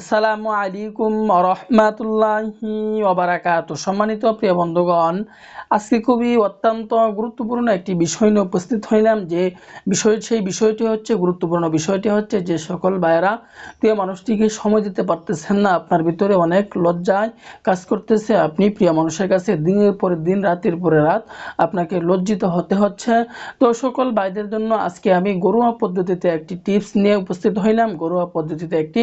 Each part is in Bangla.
আসসালামু আলাইকুম রহমাতুল্লাহি ওবারাকাত সম্মানিত প্রিয় বন্ধুগণ, আজকে খুবই অত্যন্ত গুরুত্বপূর্ণ একটি বিষয় নিয়ে উপস্থিত হইলাম যে বিষয় সেই বিষয়টি হচ্ছে গুরুত্বপূর্ণ। বিষয়টি হচ্ছে যে সকল ভাইয়েরা, প্রিয় মানুষটিকে সময় দিতে পারতেছেন না, আপনার ভিতরে অনেক লজ্জায় কাজ করতেছে। আপনি প্রিয় মানুষের কাছে দিনের পরে দিন, রাতের পরে রাত আপনাকে লজ্জিত হতে হচ্ছে। তো সকল ভাইদের জন্য আজকে আমি গরুয়া পদ্ধতিতে একটি টিপস নিয়ে উপস্থিত হইলাম। গরুয়া পদ্ধতিতে একটি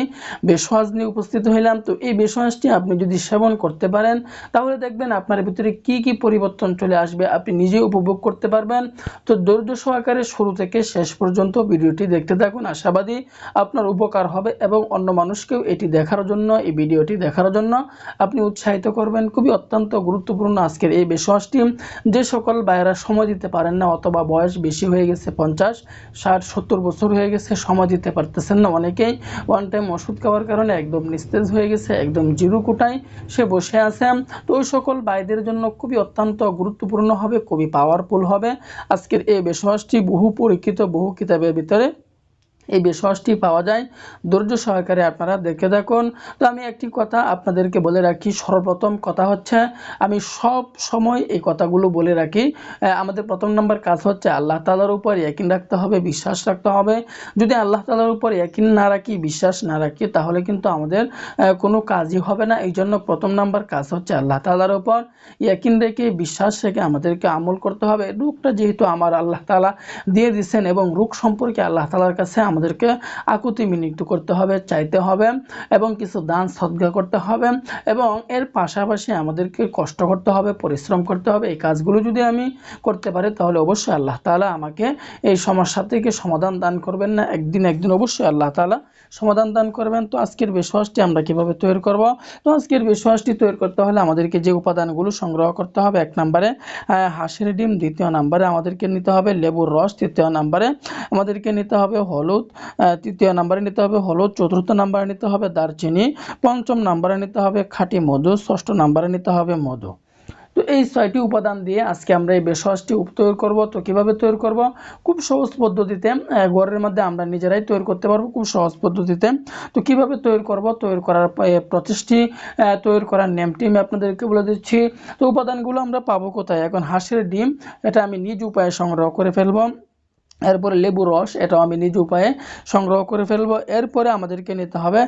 বেসওয়াজ নিয়ে উপস্থিত হইলাম, তো এই বেসওয়াজটি আপনি যদি সেবন করতে পারেন, তাহলে দেখবেন আপনার ভিতরে কি কি পরিবর্তন চলে আসবে, আপনি নিজে উপভোগ করতে পারবেন। তো ধৈর্য সহকারে শুরু থেকে শেষ পর্যন্ত ভিডিওটি দেখতে থাকুন, আশাবাদী আপনার উপকার হবে এবং অন্য মানুষকেও এটি দেখার জন্য, এই ভিডিওটি দেখার জন্য আপনি উৎসাহিত করবেন। খুবই অত্যন্ত গুরুত্বপূর্ণ আজকের এই বেসওয়াজটি যে সকল ভাইয়েরা সময় দিতে পারেন না অথবা বয়স বেশি হয়ে গেছে, পঞ্চাশ, ষাট, সত্তর বছর হয়ে গেছে, সময় দিতে পারতেছেন না অনেকেই ওয়ান টাইম ওষুধ খাওয়ার কারণে একদম নিস্তেজ হয়ে গেছে, একদম জিরু কোটায় সে বসে আছে। তো ওই সকল বাইদের জন্য খুবই অত্যন্ত গুরুত্বপূর্ণ হবে, খুবই পাওয়ারফুল হবে। আজকের এই বেসওয়াজটি বহু পরীক্ষিত, বহু কিতাবের ভিতরে এই বিশ্বাসটি পাওয়া যায়। ধৈর্য সহকারে আপনারা দেখে দেখুন। তো আমি একটি কথা আপনাদেরকে বলে রাখি, সর্বপ্রথম কথা হচ্ছে, আমি সব সময় এই কথাগুলো বলে রাখি। আমাদের প্রথম নম্বর কাজ হচ্ছে আল্লাহ তালার উপর একিন রাখতে হবে, বিশ্বাস রাখতে হবে। যদি আল্লাহ তালার উপর একিন না রাখি, বিশ্বাস না রাখি, তাহলে কিন্তু আমাদের কোনো কাজই হবে না। এই জন্য প্রথম নাম্বার কাজ হচ্ছে আল্লাহ তালার উপর একিন রেখে, বিশ্বাস রেখে আমাদেরকে আমল করতে হবে। রোগটা যেহেতু আমার আল্লাহ তালা দিয়ে দিচ্ছেন এবং রোগ সম্পর্কে আল্লাহ তালার কাছে আমাদেরকে আকুতি মিনিত করতে হবে, চাইতে হবে এবং কিছু দান সদ্গা করতে হবে এবং এর পাশাপাশি আমাদেরকে কষ্ট করতে হবে, পরিশ্রম করতে হবে। এই কাজগুলো যদি আমি করতে পারি, তাহলে অবশ্যই আল্লাহ তাআলা আমাকে এই সমস্যা থেকে সমাধান দান করবেন না। একদিন একদিন অবশ্যই আল্লাহ তাআলা সমাধান দান করবেন। তো আজকের বিশ্বাসটি আমরা কীভাবে তৈরি করব? তো আজকের বিশ্বাসটি তৈরি করতে হলে আমাদেরকে যে উপাদানগুলো সংগ্রহ করতে হবে, এক নম্বরে হাঁসের ডিম, দ্বিতীয় নম্বরে আমাদেরকে নিতে হবে লেবুর রস, তৃতীয় নম্বরে আমাদেরকে নিতে হবে হলুদ আহ, তৃতীয় নাম্বারে নিতে হবে হলুদ চতুর্থ নম্বরে নিতে হবে দারচিনি পঞ্চম নাম্বারে নিতে হবে খাঁটি মধু ষষ্ঠ নাম্বারে নিতে হবে মধু। তো এই ছয়টি উপাদান দিয়ে আজকে আমরা এই উপ- তৈরি করব। তো কীভাবে তৈরি করব? খুব সহজ পদ্ধতিতে ঘরের মধ্যে আমরা নিজেরাই তৈরি করতে পারব খুব সহজ পদ্ধতিতে। তো কীভাবে তৈরি করব? তৈরি করার প্রচেষ্টি তৈরি করার নেমটি আমি আপনাদেরকে বলে দিচ্ছি। তো উপাদানগুলো আমরা পাবো কোথায়? এখন হাঁসের ডিম এটা আমি নিজ উপায়ে সংগ্রহ করে ফেলব। এরপরে লেবু রস, এটাও আমি নিজ উপায়ে সংগ্রহ করে ফেলব। এরপরে আমাদেরকে নিতে হবে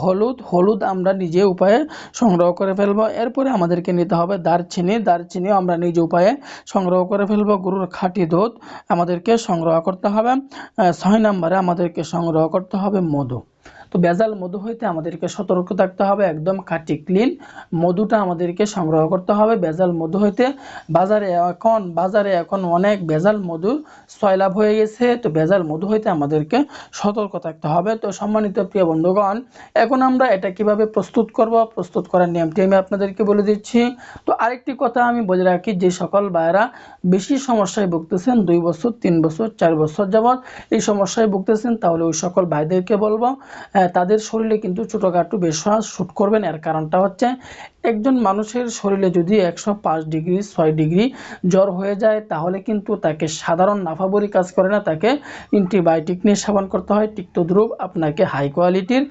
হলুদ। হলুদ আমরা নিজে উপায়ে সংগ্রহ করে ফেলব। এরপরে আমাদেরকে নিতে হবে দারচিনি। দারচিনিও আমরা নিজ উপায়ে সংগ্রহ করে ফেলব। গরুর খাঁটি দুধ আমাদেরকে সংগ্রহ করতে হবে। ছয় নম্বরে আমাদেরকে সংগ্রহ করতে হবে মধু। তো ভেজাল মধু হইতে আমাদেরকে সতর্ক থাকতে হবে, একদম খাঁটি ক্লিন মধুটা আমাদেরকে সংগ্রহ করতে হবে। ভেজাল মধু হইতে বাজারে এখন বাজারে এখন অনেক ভেজাল মধু সয়লাভ হয়ে গেছে, তো ভেজাল মধু হইতে আমাদেরকে সতর্ক থাকতে হবে। তো সম্মানিত প্রিয় বন্ধুগণ, এখন আমরা এটা কীভাবে প্রস্তুত করব? প্রস্তুত করার নিয়মটি আমি আপনাদেরকে বলে দিচ্ছি। তো আরেকটি কথা আমি বলে রাখি, যে সকল ভাইয়েরা বেশি সমস্যায় ভুগতেছেন, দুই বছর, তিন বছর, চার বছর যাবৎ এই সমস্যায় ভুগতেছেন, তাহলে ওই সকল ভাইদেরকে বলব তাদের শরীরে কিন্তু ছোটোখাটো বেশ্বাস শ্যুট করবেন এর কারণটা হচ্ছে, একজন মানুষের শরীরে যদি একশো পাঁচ ডিগ্রি, ছয় ডিগ্রি জ্বর হয়ে যায়, তাহলে কিন্তু তাকে সাধারণ নাফাবরি কাজ করে না। তাকে অ্যান্টিবায়োটিক নিয়ে সেবন করতে হয়। তিক্তদ্রব আপনাকে হাই কোয়ালিটির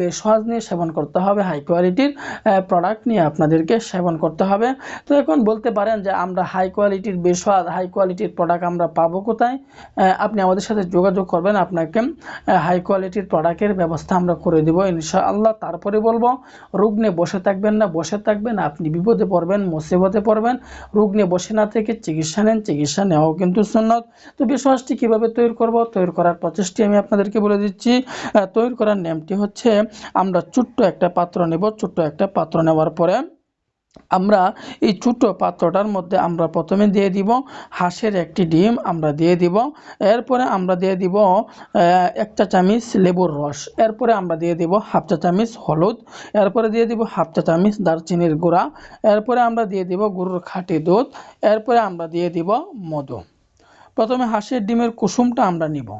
বেসওয়াজ নিয়ে সেবন করতে হবে। হাই কোয়ালিটির প্রোডাক্ট নিয়ে আপনাদেরকে সেবন করতে হবে। তো এখন বলতে পারেন যে, আমরা হাই কোয়ালিটির বেসওয়াজ হাই কোয়ালিটির প্রোডাক্ট আমরা পাবো কোথায়? আপনি আমাদের সাথে যোগাযোগ করবেন। আপনাকে হাই কোয়ালিটির প্রোডাক্টের ব্যবস্থা আমরা করে দেবো, ইনশাআল্লাহ। তারপরে বলব, রুগ্নে বসে থাকবেন না, বসে থাকবেন, আপনি বিপদে পড়বেন, মুসিবতে পড়বেন। রুগ্নে বসে না থেকে চিকিৎসা নেন, চিকিৎসা নেওয়াও কিন্তু সুন্নত। তো বিশ্বাসটি কীভাবে তৈরি করব, তৈরি করার প্রচেষ্টি আমি আপনাদেরকে বলে দিচ্ছি। তৈরি করার নিয়মটি হচ্ছে, আমরা ছোট্ট একটা পাত্র নেব, ছোট্ট একটা পাত্র নেওয়ার পরে আমরা এই ছোট পাত্রটার মধ্যে আমরা প্রথমে দিয়ে দিব হাঁসের একটি ডিম আমরা দিয়ে দিব। এরপরে আমরা দিয়ে দিব এক চা চামচ লেবুর রস। এরপরে আমরা দিয়ে দিব হাফ চা চামচ হলুদ। এরপরে দিয়ে দিব হাফ চা চামচ দারচিনির গুঁড়া। এরপরে আমরা দিয়ে দিব গরুর খাঁটি দুধ। এরপরে আমরা দিয়ে দিব মধু। প্রথমে হাঁসের ডিমের কুসুমটা আমরা নিব।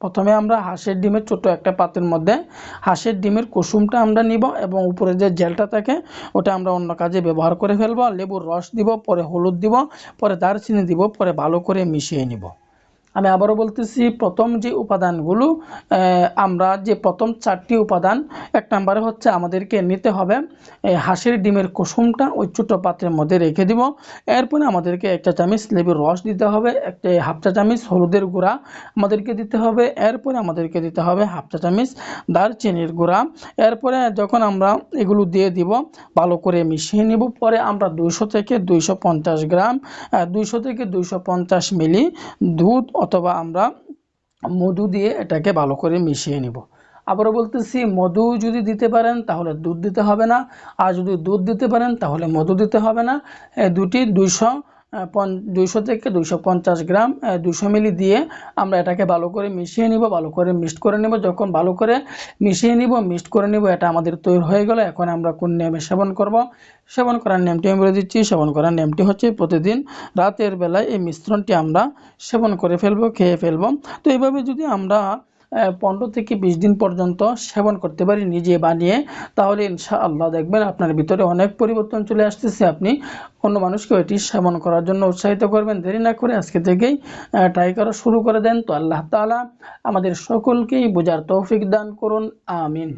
প্রথমে আমরা হাঁসের ডিমের ছোট একটা পাত্রের মধ্যে হাঁসের ডিমের কুসুমটা আমরা নিব এবং উপরে যে জেলটা থাকে, ওটা আমরা অন্য কাজে ব্যবহার করে ফেলব। লেবুর রস দিব, পরে হলুদ দিব, পরে দারচিনি দিব, পরে ভালো করে মিশিয়ে নিব। আমি আবারও বলতেছি, প্রথম যে উপাদানগুলো আমরা যে প্রথম চারটি উপাদান, এক নম্বরে হচ্ছে আমাদেরকে নিতে হবে হাঁসের ডিমের কুসুমটা ওই ছোট পাত্রের মধ্যে রেখে দিব। এরপরে আমাদেরকে একটা চামচ লেবুর রস দিতে হবে, একটা হাফ চা চামচ হলুদের গুঁড়া আমাদেরকে দিতে হবে, এরপরে আমাদেরকে দিতে হবে হাফ চা চামচ দারচিনির গুঁড়া। এরপরে যখন আমরা এগুলো দিয়ে দিব, ভালো করে মিশিয়ে নিব, পরে আমরা দুইশো থেকে দুইশো পঞ্চাশ গ্রাম দুইশো থেকে দুইশো পঞ্চাশ মিলি দুধ অথবা আমরা মধু দিয়ে এটাকে ভালো করে মিশিয়ে নিব। আবারও বলতেছি, মধু যদি দিতে পারেন তাহলে দুধ দিতে হবে না, আর যদি দুধ দিতে পারেন তাহলে মধু দিতে হবে না। দুটি দুইশো দুইশো থেকে দুইশো পঞ্চাশ গ্রাম দুশো মিলি দিয়ে আমরা এটাকে ভালো করে মিশিয়ে নিব, ভালো করে মিক্সড করে নেব। যখন ভালো করে মিশিয়ে নিব, মিক্সড করে নিব, এটা আমাদের তৈরি হয়ে গেল। এখন আমরা কোন নিয়মে সেবন করব? সেবন করার নিয়মটি আমি বলে দিচ্ছি। সেবন করার নিয়মটি হচ্ছে প্রতিদিন রাতের বেলায় এই মিশ্রণটি আমরা সেবন করে ফেলব, খেয়ে ফেলব। তো এইভাবে যদি আমরা পনেরো থেকে বিশ দিন পর্যন্ত সেবন করতে পারি, নিজে বানিয়ে, তাহলে ইনশাআল্লাহ দেখবেন আপনার ভিতরে অনেক পরিবর্তন চলে আসতেছে। আপনি অন্য মানুষকে এটি সেবন করার জন্য উৎসাহিত করবেন। দেরি না করে আজকে থেকেই ট্রাই করা শুরু করে দেন। তো আল্লাহ তালা আমাদের সকলকেই বোঝার তৌফিক দান করুন। আমিন।